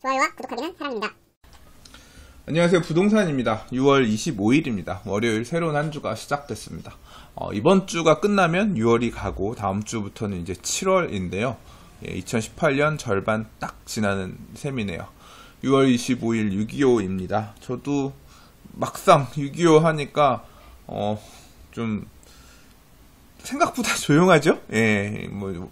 좋아요와 구독하기는 사랑입니다. 안녕하세요. 부동산입니다. 6월 25일입니다. 월요일 새로운 한 주가 시작됐습니다. 어, 이번 주가 끝나면 6월이 가고 다음 주부터는 이제 7월인데요. 2018년 절반 딱 지나는 셈이네요. 6월 25일 6.25입니다. 저도 막상 6.25 하니까 어, 좀 생각보다 조용하죠? 예, 뭐,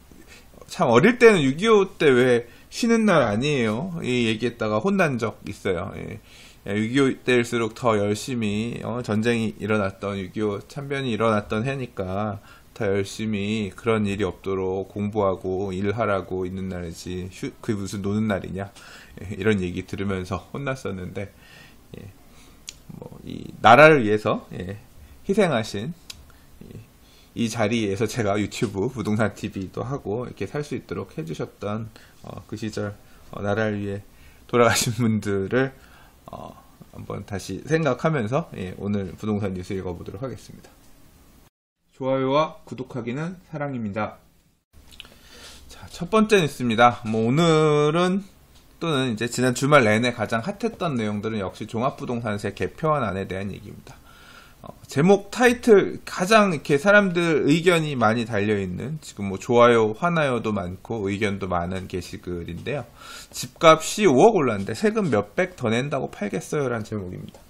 참 어릴 때는 6.25 때 왜 쉬는 날 아니에요? 이 얘기했다가 혼난 적 있어요. 예. 6.25 때일수록 더 열심히 어, 전쟁이 일어났던 6.25 참변이 일어났던 해니까 더 열심히 그런 일이 없도록 공부하고 일하라고 있는 날이지 휴, 그게 무슨 노는 날이냐 예, 이런 얘기 들으면서 혼났었는데 예, 뭐 이 나라를 위해서 예, 희생하신 이 자리에서 제가 유튜브 부동산 TV도 하고 이렇게 살 수 있도록 해주셨던 어, 그 시절 어, 나라를 위해 돌아가신 분들을 어, 한번 다시 생각하면서 예, 오늘 부동산 뉴스 읽어보도록 하겠습니다. 좋아요와 구독하기는 사랑입니다. 자, 첫 번째 뉴스입니다. 뭐 오늘은 또는 이제 지난 주말 내내 가장 핫했던 내용들은 역시 종합부동산세 개편안에 대한 얘기입니다. 어, 제목 타이틀 가장 이렇게 사람들 의견이 많이 달려 있는 지금 뭐 좋아요 화나요도 많고 의견도 많은 게시글인데요. 집값이 5억 올랐는데 세금 몇백 더 낸다고 팔겠어요라는 제목입니다.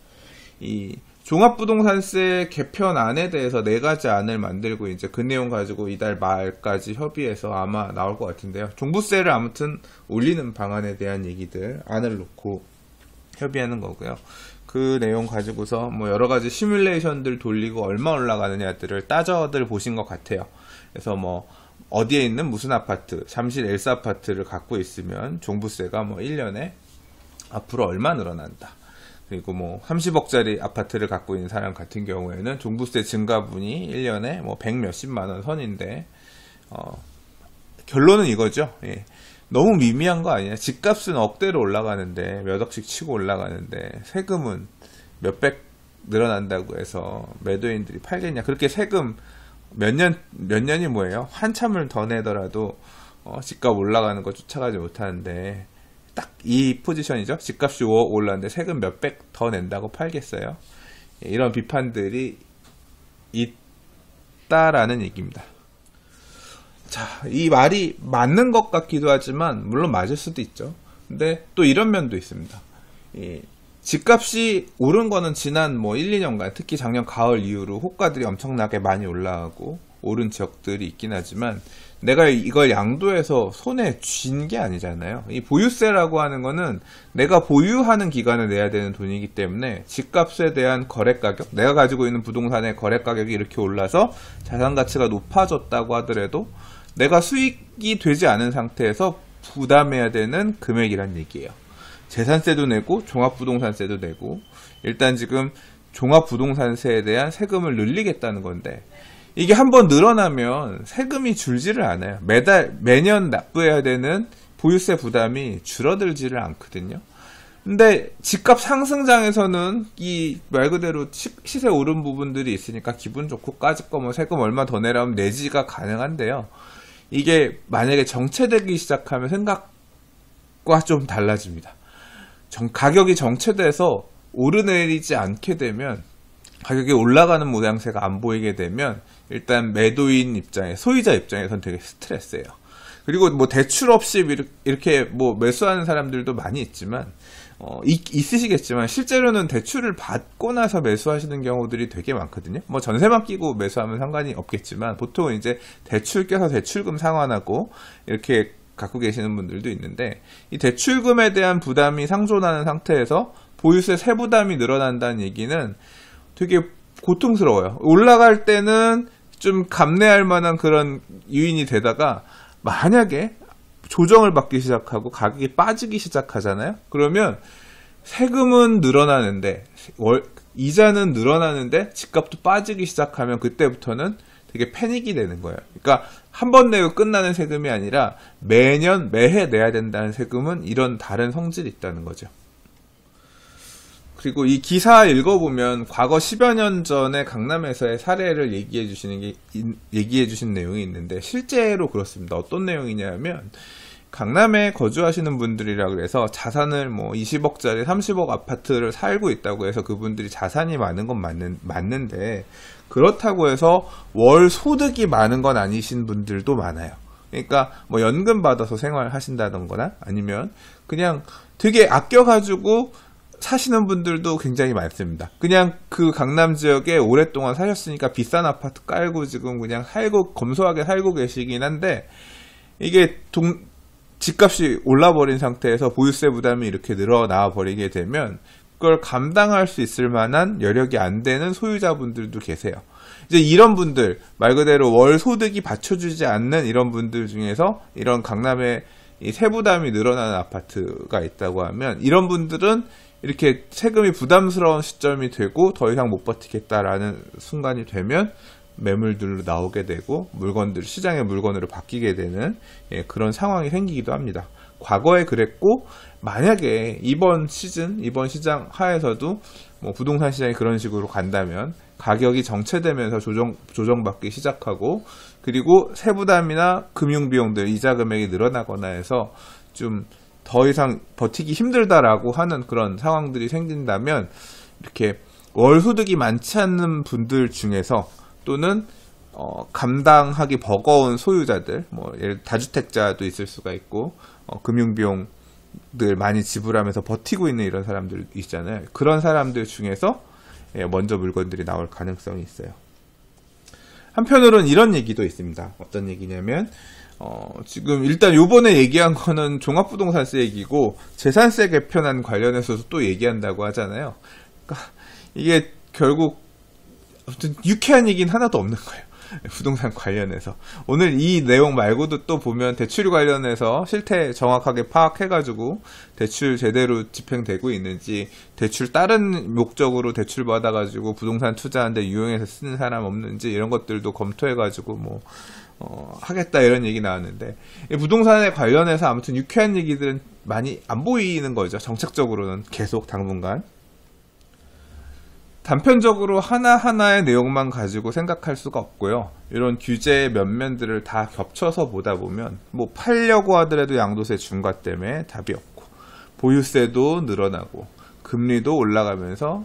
이 종합부동산세 개편안에 대해서 네 가지 안을 만들고 이제 그 내용 가지고 이달 말까지 협의해서 아마 나올 것 같은데요. 종부세를 아무튼 올리는 방안에 대한 얘기들 안을 놓고 협의하는 거고요. 그 내용 가지고서 뭐 여러 가지 시뮬레이션들 돌리고 얼마 올라가느냐들을 따져들 보신 것 같아요. 그래서 뭐 어디에 있는 무슨 아파트, 잠실 엘사 아파트를 갖고 있으면 종부세가 뭐 1년에 앞으로 얼마 늘어난다. 그리고 뭐 30억짜리 아파트를 갖고 있는 사람 같은 경우에는 종부세 증가분이 1년에 뭐 100 몇십만 원 선인데 어 결론은 이거죠. 예. 너무 미미한 거 아니야? 집값은 억대로 올라가는데 몇 억씩 치고 올라가는데 세금은 몇백 늘어난다고 해서 매도인들이 팔겠냐? 그렇게 세금 몇 년, 몇 년이 뭐예요? 한참을 더 내더라도 어, 집값 올라가는 거 쫓아가지 못하는데 딱 이 포지션이죠. 집값이 5억 올랐는데 세금 몇백 더 낸다고 팔겠어요? 예, 이런 비판들이 있다라는 얘기입니다. 자, 이 말이 맞는 것 같기도 하지만, 물론 맞을 수도 있죠. 근데 또 이런 면도 있습니다. 이 집값이 오른 거는 지난 뭐 1, 2년간, 특히 작년 가을 이후로 호가들이 엄청나게 많이 올라가고, 오른 지역들이 있긴 하지만, 내가 이걸 양도해서 손에 쥔 게 아니잖아요. 이 보유세라고 하는 거는 내가 보유하는 기간을 내야 되는 돈이기 때문에 집값에 대한 거래 가격, 내가 가지고 있는 부동산의 거래 가격이 이렇게 올라서 자산 가치가 높아졌다고 하더라도 내가 수익이 되지 않은 상태에서 부담해야 되는 금액이란 얘기예요. 재산세도 내고 종합부동산세도 내고 일단 지금 종합부동산세에 대한 세금을 늘리겠다는 건데 이게 한번 늘어나면 세금이 줄지를 않아요. 매달 매년 납부해야 되는 보유세 부담이 줄어들지를 않거든요. 근데 집값 상승장에서는 이 말 그대로 시, 세 오른 부분들이 있으니까 기분 좋고 까짓 거뭐 세금 얼마 더 내라면 내지가 가능한데요. 이게 만약에 정체되기 시작하면 생각과 좀 달라집니다. 정, 가격이 정체돼서 오르내리지 않게 되면 가격이 올라가는 모양새가 안 보이게 되면 일단 매도인 입장에 소유자 입장에선 되게 스트레스예요. 그리고 뭐 대출 없이 이렇게 뭐 매수하는 사람들도 많이 있지만 어, 있, 있으시겠지만 실제로는 대출을 받고 나서 매수하시는 경우들이 되게 많거든요. 뭐 전세만 끼고 매수하면 상관이 없겠지만 보통 이제 대출 껴서 대출금 상환하고 이렇게 갖고 계시는 분들도 있는데 이 대출금에 대한 부담이 상존하는 상태에서 보유세 세부담이 늘어난다는 얘기는 되게 고통스러워요. 올라갈 때는 좀 감내할 만한 그런 유인이 되다가 만약에 조정을 받기 시작하고 가격이 빠지기 시작하잖아요. 그러면 세금은 늘어나는데 월, 이자는 늘어나는데 집값도 빠지기 시작하면 그때부터는 되게 패닉이 되는 거예요. 그러니까 한 번 내고 끝나는 세금이 아니라 매년 매해 내야 된다는 세금은 이런 다른 성질이 있다는 거죠. 그리고 이 기사 읽어보면 과거 10여 년 전에 강남에서의 사례를 얘기해 주시는 게, 얘기해 주신 내용이 있는데, 실제로 그렇습니다. 어떤 내용이냐면, 강남에 거주하시는 분들이라 그래서 자산을 뭐 20억짜리 30억 아파트를 살고 있다고 해서 그분들이 자산이 많은 건 맞는, 맞는데 그렇다고 해서 월 소득이 많은 건 아니신 분들도 많아요. 그러니까 뭐 연금 받아서 생활하신다던거나 아니면 그냥 되게 아껴가지고 사시는 분들도 굉장히 많습니다. 그냥 그 강남 지역에 오랫동안 사셨으니까 비싼 아파트 깔고 지금 그냥 살고 검소하게 살고 계시긴 한데 이게 동, 집값이 올라버린 상태에서 보유세 부담이 이렇게 늘어나 버리게 되면 그걸 감당할 수 있을 만한 여력이 안 되는 소유자분들도 계세요. 이제 이런 분들 말 그대로 월 소득이 받쳐주지 않는 이런 분들 중에서 이런 강남에 이 세부담이 늘어나는 아파트가 있다고 하면 이런 분들은 이렇게 세금이 부담스러운 시점이 되고 더 이상 못 버티겠다라는 순간이 되면 매물들로 나오게 되고 물건들 시장의 물건으로 바뀌게 되는 예, 그런 상황이 생기기도 합니다. 과거에 그랬고 만약에 이번 시즌 이번 시장 하에서도 뭐 부동산 시장이 그런 식으로 간다면 가격이 정체되면서 조정 조정받기 시작하고 그리고 세부담이나 금융 비용들 이자 금액이 늘어나거나 해서 좀 더 이상 버티기 힘들다라고 하는 그런 상황들이 생긴다면 이렇게 월 소득이 많지 않는 분들 중에서 또는 어, 감당하기 버거운 소유자들, 뭐 예를 다주택자도 있을 수가 있고 어, 금융비용 들 많이 지불하면서 버티고 있는 이런 사람들 있잖아요. 그런 사람들 중에서 예, 먼저 물건들이 나올 가능성이 있어요. 한편으로는 이런 얘기도 있습니다. 어떤 얘기냐면 어, 지금 일단 요번에 얘기한 거는 종합부동산세 얘기고 재산세 개편안 관련해서도 또 얘기한다고 하잖아요. 그러니까 이게 결국 아무튼 유쾌한 얘기는 하나도 없는 거예요. 부동산 관련해서. 오늘 이 내용 말고도 또 보면 대출 관련해서 실태 정확하게 파악해가지고 대출 제대로 집행되고 있는지 대출 다른 목적으로 대출 받아가지고 부동산 투자하는데 유용해서 쓰는 사람 없는지 이런 것들도 검토해가지고 뭐 어, 하겠다 이런 얘기 나왔는데. 부동산에 관련해서 아무튼 유쾌한 얘기들은 많이 안 보이는 거죠. 정책적으로는 계속 당분간 단편적으로 하나하나의 내용만 가지고 생각할 수가 없고요. 이런 규제의 면면들을 다 겹쳐서 보다 보면 뭐 팔려고 하더라도 양도세 중과 때문에 답이 없고 보유세도 늘어나고 금리도 올라가면서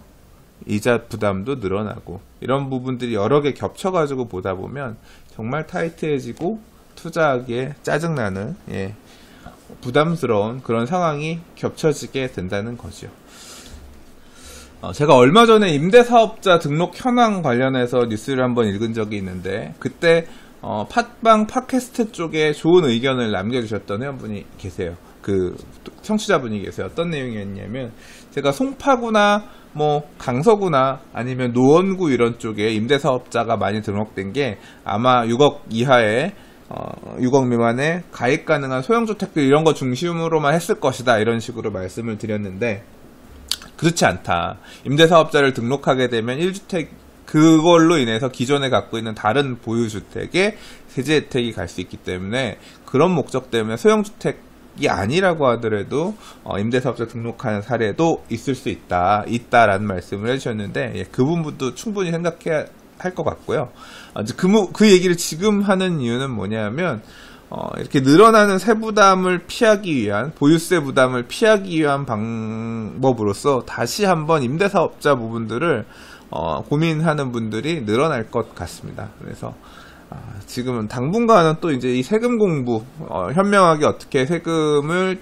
이자 부담도 늘어나고 이런 부분들이 여러 개 겹쳐가지고 보다 보면 정말 타이트해지고 투자하기에 짜증나는 예, 부담스러운 그런 상황이 겹쳐지게 된다는 거죠. 어, 제가 얼마 전에 임대사업자 등록 현황 관련해서 뉴스를 한번 읽은 적이 있는데 그때 어, 팟빵 팟캐스트 쪽에 좋은 의견을 남겨주셨던 회원분이 계세요. 그 청취자분이 계세요. 어떤 내용이었냐면 제가 송파구나 뭐 강서구나 아니면 노원구 이런 쪽에 임대사업자가 많이 등록된 게 아마 6억 이하의 어, 6억 미만의 가입 가능한 소형주택들 이런 거 중심으로만 했을 것이다 이런 식으로 말씀을 드렸는데 그렇지 않다. 임대사업자를 등록하게 되면 1주택 그걸로 인해서 기존에 갖고 있는 다른 보유주택에 세제 혜택이 갈 수 있기 때문에 그런 목적 때문에 소형주택이 아니라고 하더라도 어, 임대사업자 등록하는 사례도 있을 수 있다. 있다라는 말씀을 해주셨는데 예, 그 부분도 충분히 생각해야 할 것 같고요. 어, 그, 그 얘기를 지금 하는 이유는 뭐냐면 어, 이렇게 늘어나는 세부담을 피하기 위한 보유세 부담을 피하기 위한 방법으로서 다시 한번 임대사업자 부분들을 어, 고민하는 분들이 늘어날 것 같습니다. 그래서 아, 지금은 당분간은 또 이제 이 세금 공부 어, 현명하게 어떻게 세금을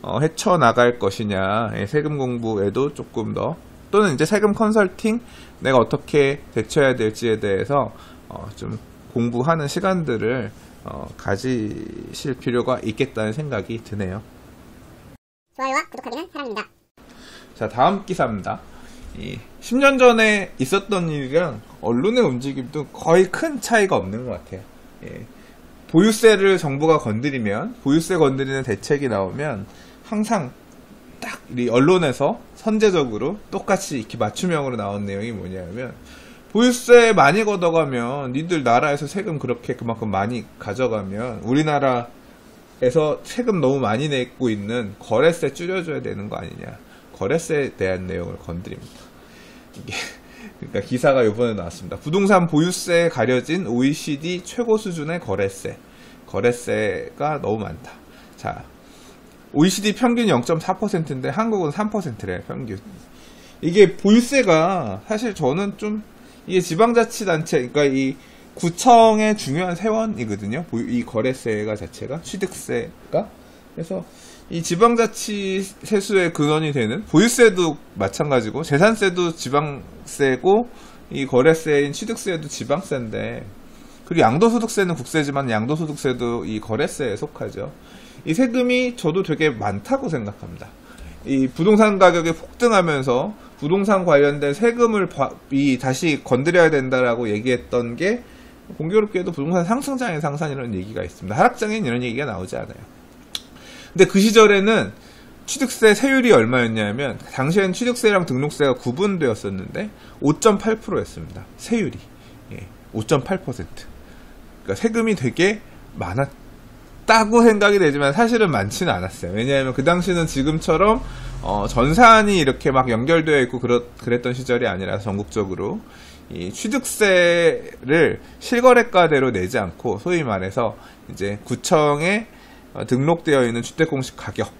어, 헤쳐 나갈 것이냐 예, 세금 공부에도 조금 더 또는 이제 세금 컨설팅 내가 어떻게 대처해야 될지에 대해서 어, 좀 공부하는 시간들을 어, 가지실 필요가 있겠다는 생각이 드네요. 좋아요와 구독하기는 사랑입니다. 자, 다음 기사입니다. 이 10년 전에 있었던 일이랑 언론의 움직임도 거의 큰 차이가 없는 것 같아요. 예. 보유세를 정부가 건드리면, 보유세 건드리는 대책이 나오면 항상 딱 언론에서 선제적으로 똑같이 이렇게 맞춤형으로 나온 내용이 뭐냐면 보유세 많이 걷어가면 니들 나라에서 세금 그렇게 그만큼 많이 가져가면 우리나라에서 세금 너무 많이 내고 있는 거래세 줄여줘야 되는 거 아니냐. 거래세에 대한 내용을 건드립니다. 이게 그러니까 기사가 이번에 나왔습니다. 부동산 보유세에 가려진 OECD 최고 수준의 거래세. 거래세가 너무 많다. 자, OECD 평균이 0.4%인데 한국은 3%래, 평균. 이게 보유세가 사실 저는 좀 이게 지방자치단체, 그러니까 이 구청의 중요한 세원이거든요. 이 거래세가 자체가 취득세가 그래서 이 지방자치 세수의 근원이 되는 보유세도 마찬가지고 재산세도 지방세고 이 거래세인 취득세도 지방세인데 그리고 양도소득세는 국세지만 양도소득세도 이 거래세에 속하죠. 이 세금이 저도 되게 많다고 생각합니다. 이 부동산 가격이 폭등하면서 부동산 관련된 세금을 바- 이 다시 건드려야 된다라고 얘기했던 게 공교롭게도 부동산 상승장의 상산이라는 얘기가 있습니다. 하락장엔 이런 얘기가 나오지 않아요. 근데 그 시절에는 취득세 세율이 얼마였냐면 당시에는 취득세랑 등록세가 구분되었었는데 5.8%였습니다. 세율이 예, 5.8%. 그러니까 세금이 되게 많았 다고 생각이 되지만 사실은 많지는 않았어요. 왜냐하면 그 당시는 지금처럼 어, 전산이 이렇게 막 연결되어 있고 그렇, 그랬던 시절이 아니라 전국적으로 이 취득세를 실거래가대로 내지 않고 소위 말해서 이제 구청에 어, 등록되어 있는 주택공시 가격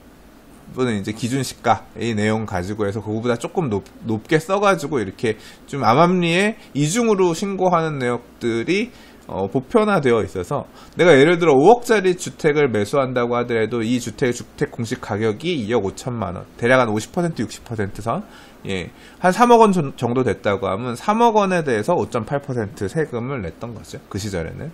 또는 이제 기준 시가 이 내용 가지고 해서 그거보다 조금 높, 높게 써가지고 이렇게 좀 암암리에 이중으로 신고하는 내역들이 어, 보편화되어 있어서 내가 예를 들어 5억짜리 주택을 매수한다고 하더라도 이 주택의 주택 공시 가격이 2억 5천만 원 대략 한 50% 60%선? 예, 한 3억 원 정- 정도 됐다고 하면 3억 원에 대해서 5.8% 세금을 냈던 거죠 그 시절에는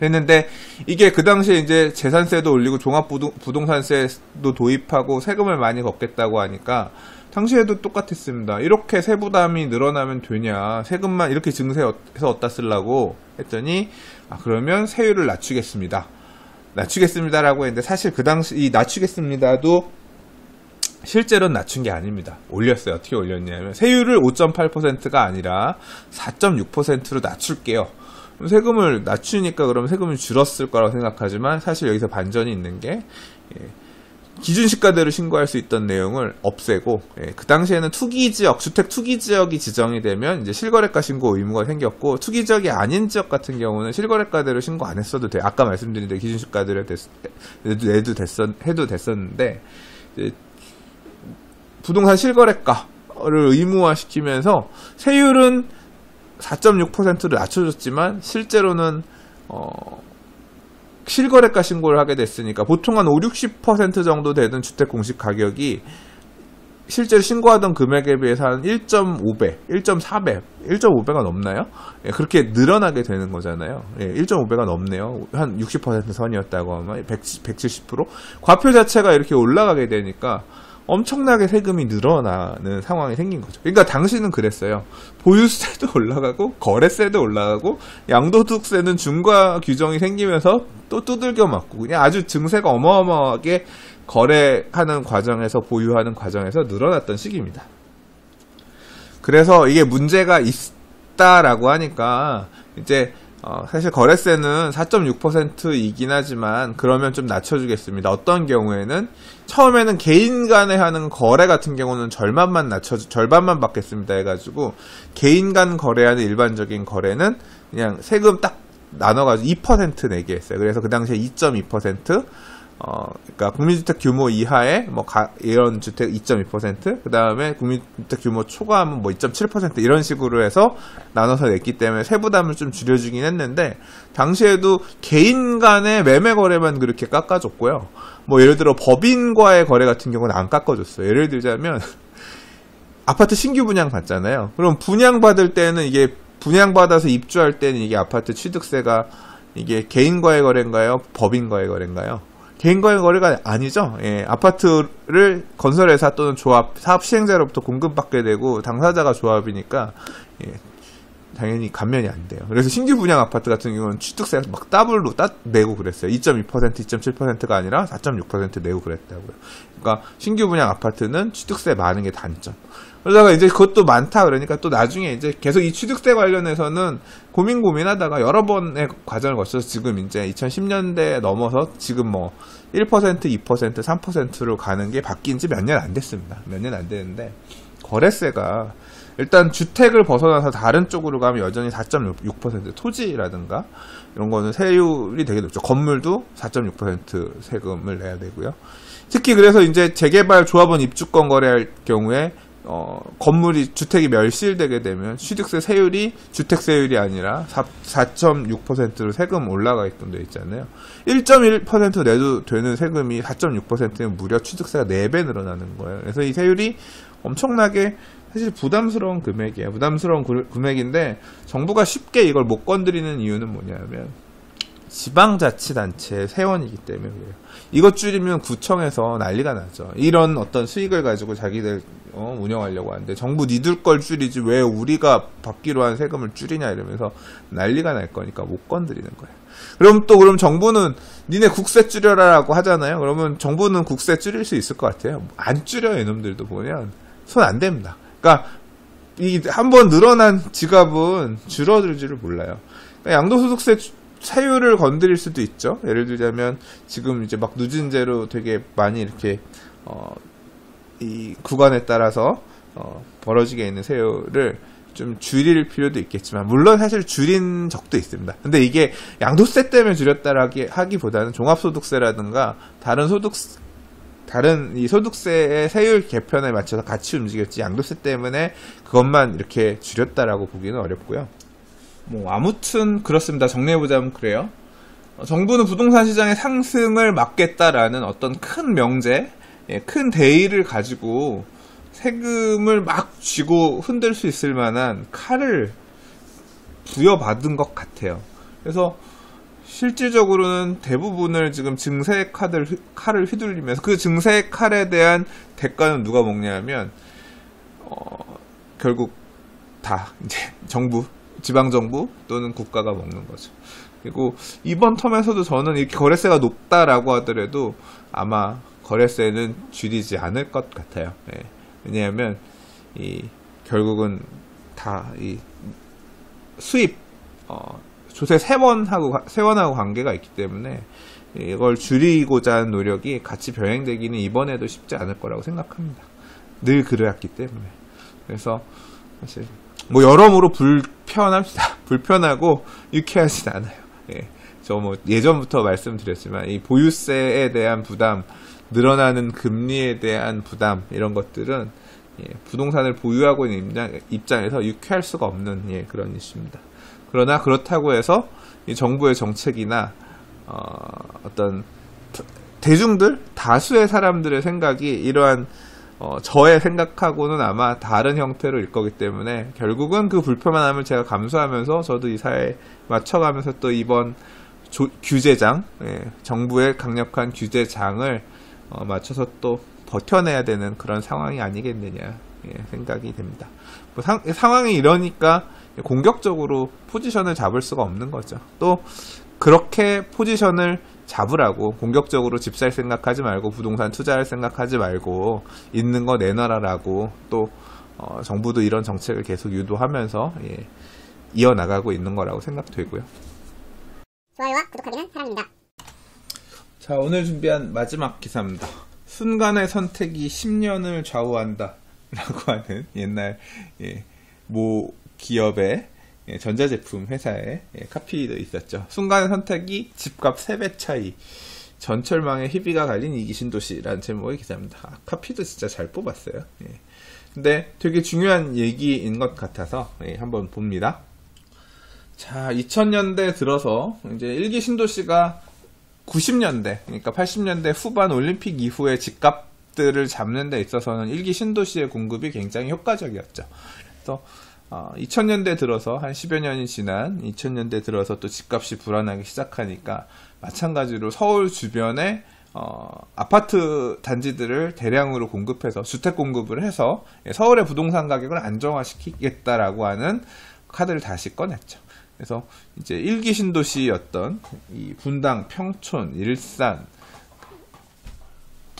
했는데 이게 그 당시에 이제 재산세도 올리고 종합부동산세도 도입하고 세금을 많이 걷겠다고 하니까 당시에도 똑같았습니다. 이렇게 세부담이 늘어나면 되냐? 세금만 이렇게 증세해서 어디다 쓰려고 했더니 아 그러면 세율을 낮추겠습니다. 낮추겠습니다라고 했는데 사실 그 당시 이 낮추겠습니다도 실제로는 낮춘 게 아닙니다. 올렸어요. 어떻게 올렸냐면 세율을 5.8%가 아니라 4.6%로 낮출게요. 그럼 세금을 낮추니까 그러면 세금이 줄었을 거라고 생각하지만 사실 여기서 반전이 있는 게 예, 기준 시가대로 신고할 수 있던 내용을 없애고 예, 그 당시에는 투기 지역, 주택 투기 지역이 지정이 되면 이제 실거래가 신고 의무가 생겼고 투기 지역이 아닌 지역 같은 경우는 실거래가대로 신고 안 했어도 돼. 아까 말씀드린 대로 기준 시가대로 됐, 내도 됐었, 해도 됐었는데 부동산 실거래가를 의무화시키면서 세율은 4.6%를 낮춰줬지만 실제로는 어, 실거래가 신고를 하게 됐으니까 보통 한 5, 60% 정도 되는 주택 공시 가격이 실제로 신고하던 금액에 비해서 한 1.5배, 1.4배, 1.5배가 넘나요? 예, 그렇게 늘어나게 되는 거잖아요. 예, 1.5배가 넘네요. 한 60% 선이었다고 하면 170, 170%? 과표 자체가 이렇게 올라가게 되니까 엄청나게 세금이 늘어나는 상황이 생긴 거죠. 그러니까 당시는 그랬어요. 보유세도 올라가고 거래세도 올라가고 양도소득세는 중과 규정이 생기면서 또 두들겨 맞고 그냥 아주 증세가 어마어마하게 거래하는 과정에서 보유하는 과정에서 늘어났던 시기입니다. 그래서 이게 문제가 있다라고 하니까 이제 어, 사실 거래세는 4.6%이긴 하지만 그러면 좀 낮춰주겠습니다. 어떤 경우에는 처음에는 개인 간에 하는 거래 같은 경우는 절반만 낮춰 절반만 받겠습니다 해가지고 개인 간 거래하는 일반적인 거래는 그냥 세금 딱 나눠가지고 2% 내게 했어요. 그래서 그 당시에 2.2% 어, 그러니까 국민주택 규모 이하의 뭐 가, 이런 주택 2.2%, 그 다음에 국민주택 규모 초과하면 뭐 2.7% 이런 식으로 해서 나눠서 냈기 때문에 세부담을 좀 줄여주긴 했는데 당시에도 개인 간의 매매 거래만 그렇게 깎아줬고요. 뭐 예를 들어 법인과의 거래 같은 경우는 안 깎아줬어요. 예를 들자면 아파트 신규 분양 받잖아요. 그럼 분양 받을 때는 이게 분양 받아서 입주할 때는 이게 아파트 취득세가 이게 개인과의 거래인가요? 법인과의 거래인가요? 개인과의 거래가 아니죠. 예, 아파트를 건설회사 또는 조합, 사업 시행자로부터 공급받게 되고 당사자가 조합이니까 예, 당연히 감면이 안 돼요. 그래서 신규 분양 아파트 같은 경우는 취득세가 막 더블로 따 내고 그랬어요. 2.2%, 2.7%가 아니라 4.6% 내고 그랬다고요. 그러니까 신규 분양 아파트는 취득세 많은 게 단점. 그러다가 이제 그것도 많다 그러니까 또 나중에 이제 계속 이 취득세 관련해서는 고민 고민하다가 여러 번의 과정을 거쳐서 지금 이제 2010년대 넘어서 지금 뭐 1%, 2%, 3%로 가는 게 바뀐 지 몇 년 안 됐습니다. 몇 년 안 됐는데 거래세가 일단 주택을 벗어나서 다른 쪽으로 가면 여전히 4.6% 토지라든가 이런 거는 세율이 되게 높죠. 건물도 4.6% 세금을 내야 되고요. 특히 그래서 이제 재개발 조합원 입주권 거래할 경우에 어, 건물이 주택이 멸실되게 되면 취득세 세율이 주택세율이 아니라 4.6%로 세금 올라가 있끔 돼 있잖아요. 1.1% 내도 되는 세금이 4.6%면 무려 취득세가 4배 늘어나는 거예요. 그래서 이 세율이 엄청나게 사실 부담스러운 금액이에요. 부담스러운 구- 금액인데 정부가 쉽게 이걸 못 건드리는 이유는 뭐냐면 지방자치단체 세원이기 때문에 그래요. 이것 줄이면 구청에서 난리가 나죠. 이런 어떤 수익을 가지고 자기들 어, 운영하려고 하는데 정부 니들 걸 줄이지 왜 우리가 받기로 한 세금을 줄이냐 이러면서 난리가 날 거니까 못 건드리는 거예요. 그럼 또 그럼 정부는 니네 국세 줄여라라고 하잖아요. 그러면 정부는 국세 줄일 수 있을 것 같아요. 안 줄여요 이놈들도 보면 손안 댑니다. 그러니까 이 한번 늘어난 지갑은 줄어들 줄을 몰라요. 그러니까 양도소득세 주- 세율을 건드릴 수도 있죠. 예를 들자면 지금 이제 막 누진 제로 되게 많이 이렇게 어, 이 구간에 따라서 어, 벌어지게 있는 세율을 좀 줄일 필요도 있겠지만 물론 사실 줄인 적도 있습니다. 근데 이게 양도세 때문에 줄였다라기 하기보다는 종합소득세라든가 다른 소득 다른 이 소득세의 세율 개편에 맞춰서 같이 움직였지 양도세 때문에 그것만 이렇게 줄였다라고 보기는 어렵고요. 뭐 아무튼 그렇습니다. 정리해보자면 그래요. 어, 정부는 부동산 시장의 상승을 막겠다라는 어떤 큰 명제, 예, 큰 대의를 가지고 세금을 막 쥐고 흔들 수 있을 만한 칼을 부여받은 것 같아요. 그래서 실질적으로는 대부분을 지금 증세 카드를 휘- 칼을 휘둘리면서 그 증세 칼에 대한 대가는 누가 먹냐면 어, 결국 다 이제 정부, 지방 정부 또는 국가가 먹는 거죠. 그리고 이번 텀에서도 저는 이렇게 거래세가 높다라고 하더라도 아마 거래세는 줄이지 않을 것 같아요. 예. 왜냐하면 이 결국은 다 이 수입 어, 조세 세원하고 가- 세원하고 관계가 있기 때문에 이걸 줄이고자 하는 노력이 같이 병행되기는 이번에도 쉽지 않을 거라고 생각합니다. 늘 그래왔기 때문에 그래서 사실 뭐 여러모로 불편합니다. 불편하고 유쾌하진 않아요. 예. 저뭐 예전부터 말씀드렸지만 이 보유세에 대한 부담, 늘어나는 금리에 대한 부담 이런 것들은 예, 부동산을 보유하고 있는 입장, 입장에서 유쾌할 수가 없는 예, 그런 이슈입니다. 그러나 그렇다고 해서 이 정부의 정책이나 어, 떤 대중들 다수의 사람들의 생각이 이러한 어, 저의 생각하고는 아마 다른 형태로일 거기 때문에 결국은 그 불편함을 제가 감수하면서 저도 이 사회에 맞춰가면서 또 이번 조- 규제장, 예, 정부의 강력한 규제장을 어, 맞춰서 또 버텨내야 되는 그런 상황이 아니겠느냐 예, 생각이 됩니다. 뭐 상, 상황이 이러니까 공격적으로 포지션을 잡을 수가 없는 거죠. 또 그렇게 포지션을 잡으라고 공격적으로 집 살 생각하지 말고 부동산 투자할 생각하지 말고 있는 거 내놔라라고 또 어, 정부도 이런 정책을 계속 유도하면서 예, 이어나가고 있는 거라고 생각되고요. 좋아요와 구독하기는 사랑입니다. 자, 오늘 준비한 마지막 기사입니다. 순간의 선택이 10년을 좌우한다. 라고 하는 옛날, 예, 모 기업의 예, 전자제품 회사의 예, 카피도 있었죠. 순간의 선택이 집값 3배 차이. 전철망에 희비가 갈린 이기신도시라는 제목의 기사입니다. 아, 카피도 진짜 잘 뽑았어요. 예. 근데 되게 중요한 얘기인 것 같아서 예, 한번 봅니다. 자, 2000년대 들어서 이제 일기 신도시가 90년대, 그러니까 80년대 후반 올림픽 이후에 집값들을 잡는 데 있어서는 일기 신도시의 공급이 굉장히 효과적이었죠. 그래서 어, 2000년대 들어서 한 10여 년이 지난 2000년대 들어서 또 집값이 불안하기 시작하니까 마찬가지로 서울 주변에 어, 아파트 단지들을 대량으로 공급해서 주택 공급을 해서 예, 서울의 부동산 가격을 안정화시키겠다라고 하는 카드를 다시 꺼냈죠. 그래서 이제 일기 신도시였던 이 분당, 평촌, 일산,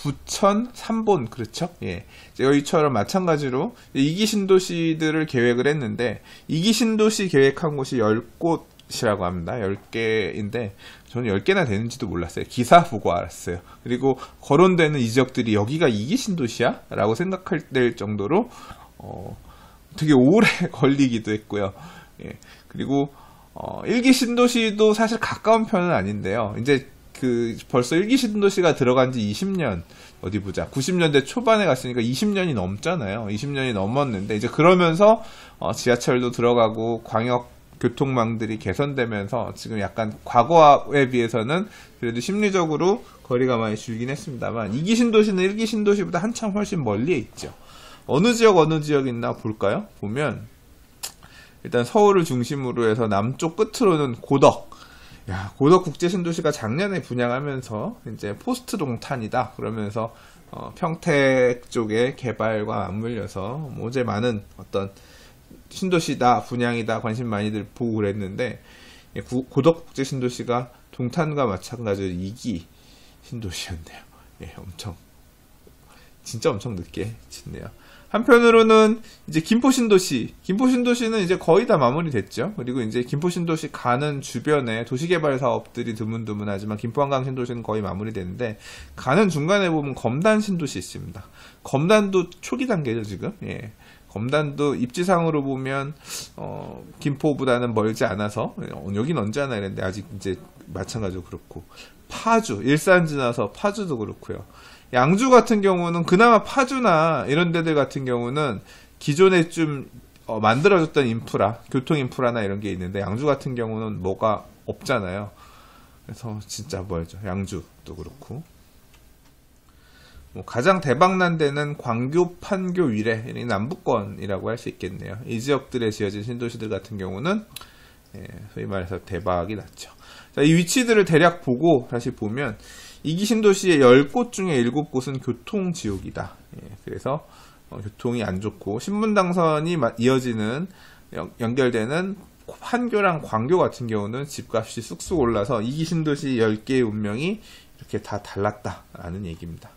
부천, 삼본 그렇죠? 예. 여기처럼 마찬가지로 이기 신도시들을 계획을 했는데 이기 신도시 계획한 곳이 10곳이라고 합니다. 10개인데 저는 10개나 되는지도 몰랐어요. 기사 보고 알았어요. 그리고 거론되는 이 지역들이 여기가 이기 신도시야? 라고 생각할 될 정도로 어, 되게 오래 걸리기도 했고요. 예. 그리고 어, 일기 신도시도 사실 가까운 편은 아닌데요. 이제 그 벌써 일기 신도시가 들어간 지 20년 어디 보자. 90년대 초반에 갔으니까 20년이 넘잖아요. 20년이 넘었는데 이제 그러면서 어, 지하철도 들어가고 광역 교통망들이 개선되면서 지금 약간 과거에 비해서는 그래도 심리적으로 거리가 많이 줄긴 했습니다만 이기 신도시는 일기 신도시보다 한참 훨씬 멀리에 있죠. 어느 지역 어느 지역 있나 볼까요? 보면 일단 서울을 중심으로 해서 남쪽 끝으로는 고덕. 야, 고덕 국제 신도시가 작년에 분양하면서 이제 포스트 동탄이다. 그러면서 어, 평택 쪽의 개발과 맞물려서 뭐 어제 많은 어떤 신도시다, 분양이다, 관심 많이들 보고 그랬는데 예, 구- 고덕 국제 신도시가 동탄과 마찬가지로 2기 신도시였네요. 예, 엄청 진짜 엄청 늦게 짓네요. 한편으로는 이제 김포신도시, 김포신도시는 이제 거의 다 마무리됐죠. 그리고 이제 김포신도시 가는 주변에 도시개발 사업들이 드문드문하지만 김포한강 신도시는 거의 마무리됐는데 가는 중간에 보면 검단 신도시 있습니다. 검단도 초기 단계죠 지금. 예. 검단도 입지상으로 보면 어, 김포보다는 멀지 않아서 어, 여긴 언제 하나 이랬는데 아직 이제 마찬가지로 그렇고 파주 일산 지나서 파주도 그렇고요. 양주 같은 경우는 그나마 파주나 이런 데들 같은 경우는 기존에 좀 어, 만들어졌던 인프라, 교통 인프라나 이런 게 있는데 양주 같은 경우는 뭐가 없잖아요. 그래서 진짜 멀죠. 양주도 그렇고. 뭐 가장 대박난 데는 광교, 판교, 위례, 이 남부권이라고 할 수 있겠네요. 이 지역들에 지어진 신도시들 같은 경우는 예, 소위 말해서 대박이 났죠. 자, 이 위치들을 대략 보고 다시 보면 이기 신도시의 10곳 중에 7곳은 교통 지옥이다. 예, 그래서 어, 교통이 안 좋고 신분당선이 마- 이어지는 연- 연결되는 판교랑 광교 같은 경우는 집값이 쑥쑥 올라서 이기 신도시 10개의 운명이 이렇게 다 달랐다라는 얘기입니다.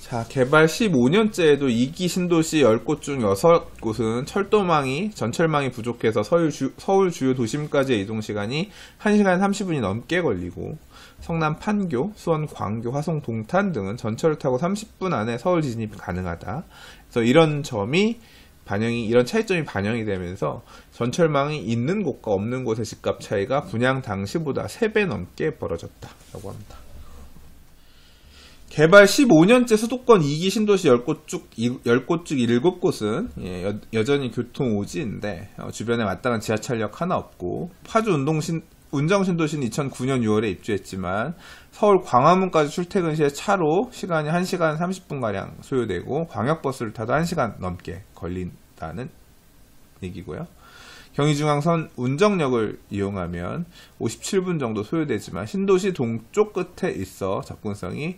자, 개발 15년째에도 2기 신도시 10곳 중 6곳은 철도망이, 전철망이 부족해서 서울, 주, 서울 주요 도심까지의 이동 시간이 1시간 30분이 넘게 걸리고, 성남 판교, 수원 광교, 화성 동탄 등은 전철을 타고 30분 안에 서울 진입이 가능하다. 그래서 이런 점이 반영이, 이런 차이점이 반영이 되면서 전철망이 있는 곳과 없는 곳의 집값 차이가 분양 당시보다 3배 넘게 벌어졌다라고 합니다. 개발 15년째 수도권 2기 신도시 10곳 중, 10곳 중 7곳은 예, 여, 전히 교통 오지인데 어, 주변에 마땅한 지하철역 하나 없고 파주 운동신, 운정신도시는 2009년 6월에 입주했지만 서울 광화문까지 출퇴근 시에 차로 시간이 1시간 30분가량 소요되고 광역버스를 타도 1시간 넘게 걸린다는 얘기고요. 경의중앙선 운정역을 이용하면 57분 정도 소요되지만 신도시 동쪽 끝에 있어 접근성이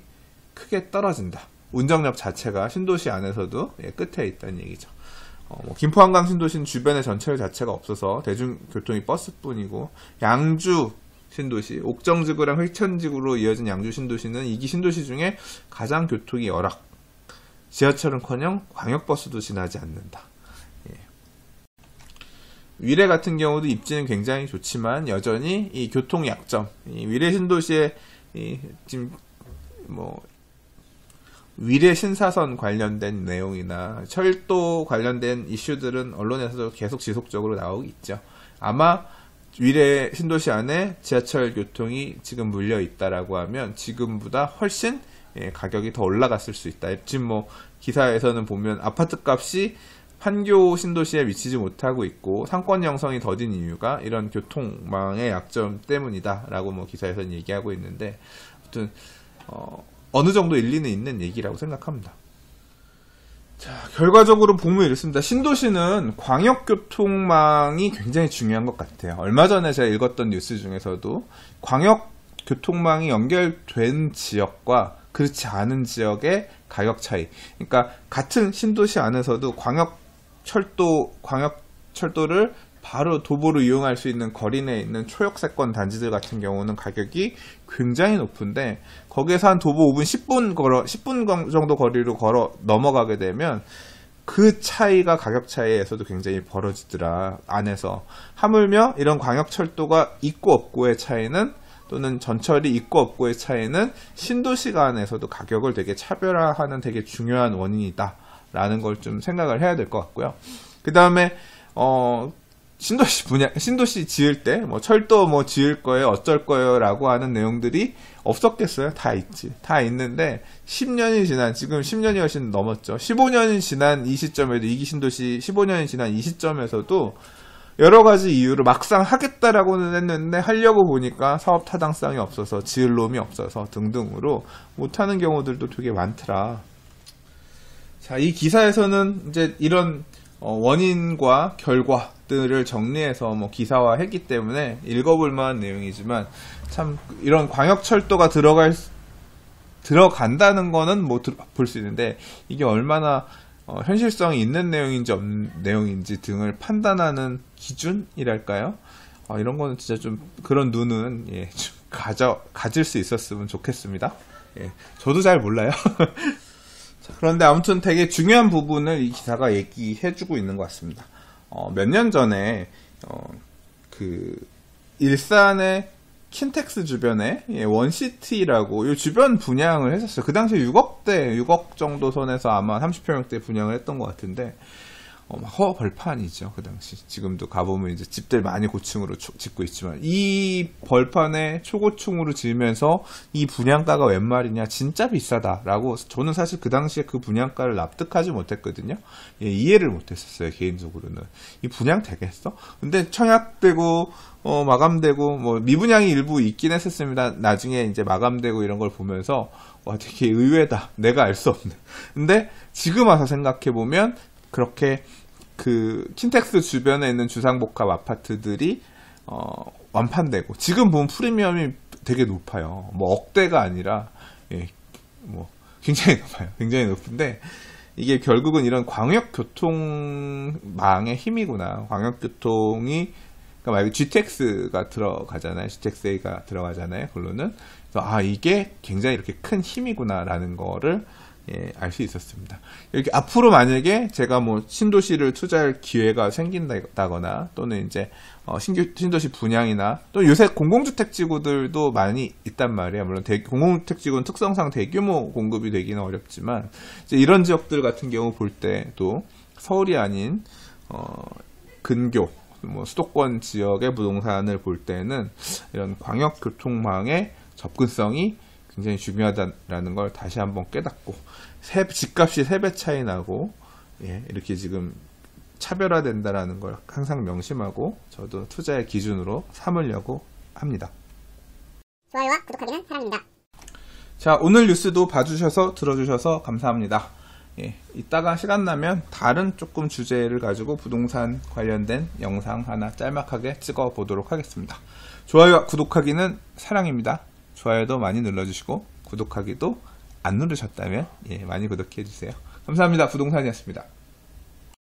크게 떨어진다. 운정역 자체가 신도시 안에서도 예, 끝에 있다는 얘기죠. 어, 뭐 김포한강 신도시는 주변에 전철 자체가 없어서 대중교통이 버스뿐이고 양주 신도시, 옥정지구랑 회천지구로 이어진 양주 신도시는 이기 신도시 중에 가장 교통이 열악. 지하철은커녕 광역버스도 지나지 않는다. 예. 위례 같은 경우도 입지는 굉장히 좋지만 여전히 이 교통 약점, 이 위례 신도시의 이 지금 뭐 위례 신사선 관련된 내용이나 철도 관련된 이슈들은 언론에서도 계속 지속적으로 나오고 있죠. 아마 위례 신도시 안에 지하철 교통이 지금 물려 있다라고 하면 지금보다 훨씬 예, 가격이 더 올라갔을 수 있다. 지금 뭐 기사에서는 보면 아파트 값이 판교 신도시에 미치지 못하고 있고 상권 형성이 더딘 이유가 이런 교통망의 약점 때문이다라고 뭐 기사에서는 얘기하고 있는데 아무튼 어, 어느 정도 일리는 있는 얘기라고 생각합니다. 자, 결과적으로 보면 이렇습니다. 신도시는 광역교통망이 굉장히 중요한 것 같아요. 얼마 전에 제가 읽었던 뉴스 중에서도 광역교통망이 연결된 지역과 그렇지 않은 지역의 가격 차이. 그러니까 같은 신도시 안에서도 광역철도, 광역철도를 바로 도보로 이용할 수 있는 거리 내에 있는 초역세권 단지들 같은 경우는 가격이 굉장히 높은데 거기에서 한 도보 5분 10분 걸어 10분 정도 거리로 걸어 넘어가게 되면 그 차이가 가격 차이에서도 굉장히 벌어지더라 안에서 하물며 이런 광역철도가 있고 없고의 차이는 또는 전철이 있고 없고의 차이는 신도시 간에서도 가격을 되게 차별화하는 되게 중요한 원인이다 라는 걸 좀 생각을 해야 될 것 같고요. 그 다음에, 어, 신도시 분야, 신도시 지을 때, 뭐, 철도 뭐 지을 거예요, 어쩔 거예요, 라고 하는 내용들이 없었겠어요? 다 있지. 다 있는데, 10년이 지난, 지금 10년이 훨씬 넘었죠. 15년이 지난 이 시점에도, 이기 신도시 15년이 지난 이 시점에서도, 여러 가지 이유로 막상 하겠다라고는 했는데, 하려고 보니까 사업 타당성이 없어서, 지을 놈이 없어서 등등으로 못하는 경우들도 되게 많더라. 자, 이 기사에서는 이제 이런 어, 원인과 결과들을 정리해서 뭐 기사화했기 때문에 읽어볼 만한 내용이지만 참 이런 광역철도가 들어갈 수- 들어간다는 거는 뭐 볼 수 있는데 이게 얼마나 어, 현실성이 있는 내용인지 없는 내용인지 등을 판단하는 기준이랄까요? 어, 이런 거는 진짜 좀 그런 눈은 예, 좀 가져 가질 수 있었으면 좋겠습니다. 예, 저도 잘 몰라요. 자, 그런데 아무튼 되게 중요한 부분을 이 기사가 얘기해주고 있는 것 같습니다. 몇년 전에 어, 그 일산의 킨텍스 주변에 예, 원시티라고 이 주변 분양을 했었어요. 그 당시에 6억대, 6억 정도 선에서 아마 30평형대 분양을 했던 것 같은데 어, 막 허벌판이죠. 그 당시. 지금도 가보면 이제 집들 많이 고층으로 초- 짓고 있지만, 이 벌판에 초고층으로 지으면서 이 분양가가 웬 말이냐, 진짜 비싸다라고, 저는 사실 그 당시에 그 분양가를 납득하지 못했거든요. 예, 이해를 못했었어요, 개인적으로는. 이 분양 되겠어? 근데 청약되고, 어, 마감되고, 뭐, 미분양이 일부 있긴 했었습니다. 나중에 이제 마감되고 이런 걸 보면서, 와, 되게 의외다. 내가 알 수 없는. 근데 지금 와서 생각해 보면, 그렇게 그 킨텍스 주변에 있는 주상복합 아파트들이 어, 완판되고 지금 보면 프리미엄이 되게 높아요. 뭐 억대가 아니라 예, 뭐 굉장히 높아요. 굉장히 높은데 이게 결국은 이런 광역 교통망의 힘이구나. 광역 교통이 그러니까 만약에 GTX가 들어가잖아요. GTXA가 들어가잖아요. 결론은 그래서 아 이게 굉장히 이렇게 큰 힘이구나라는 거를 예, 알 수 있었습니다. 이렇게 앞으로 만약에 제가 뭐 신도시를 투자할 기회가 생긴다거나 또는 이제 어, 신규 신도시 분양이나 또 요새 공공주택 지구들도 많이 있단 말이에요. 물론 대- 공공주택 지구는 특성상 대규모 공급이 되기는 어렵지만 이제 이런 지역들 같은 경우 볼 때도 서울이 아닌 어, 근교 뭐 수도권 지역의 부동산을 볼 때는 이런 광역 교통망의 접근성이 굉장히 중요하다라는 걸 다시 한번 깨닫고 세- 집값이 세배 차이 나고 예, 이렇게 지금 차별화된다라는 걸 항상 명심하고 저도 투자의 기준으로 삼으려고 합니다. 좋아요와 구독하기는 사랑입니다. 자, 오늘 뉴스도 봐주셔서 들어주셔서 감사합니다. 예, 이따가 시간 나면 다른 조금 주제를 가지고 부동산 관련된 영상 하나 짤막하게 찍어 보도록 하겠습니다. 좋아요와 구독하기는 사랑입니다. 좋아요도 많이 눌러주시고 구독하기도 안 누르셨다면 예, 많이 구독해 주세요. 감사합니다. 부동산이었습니다.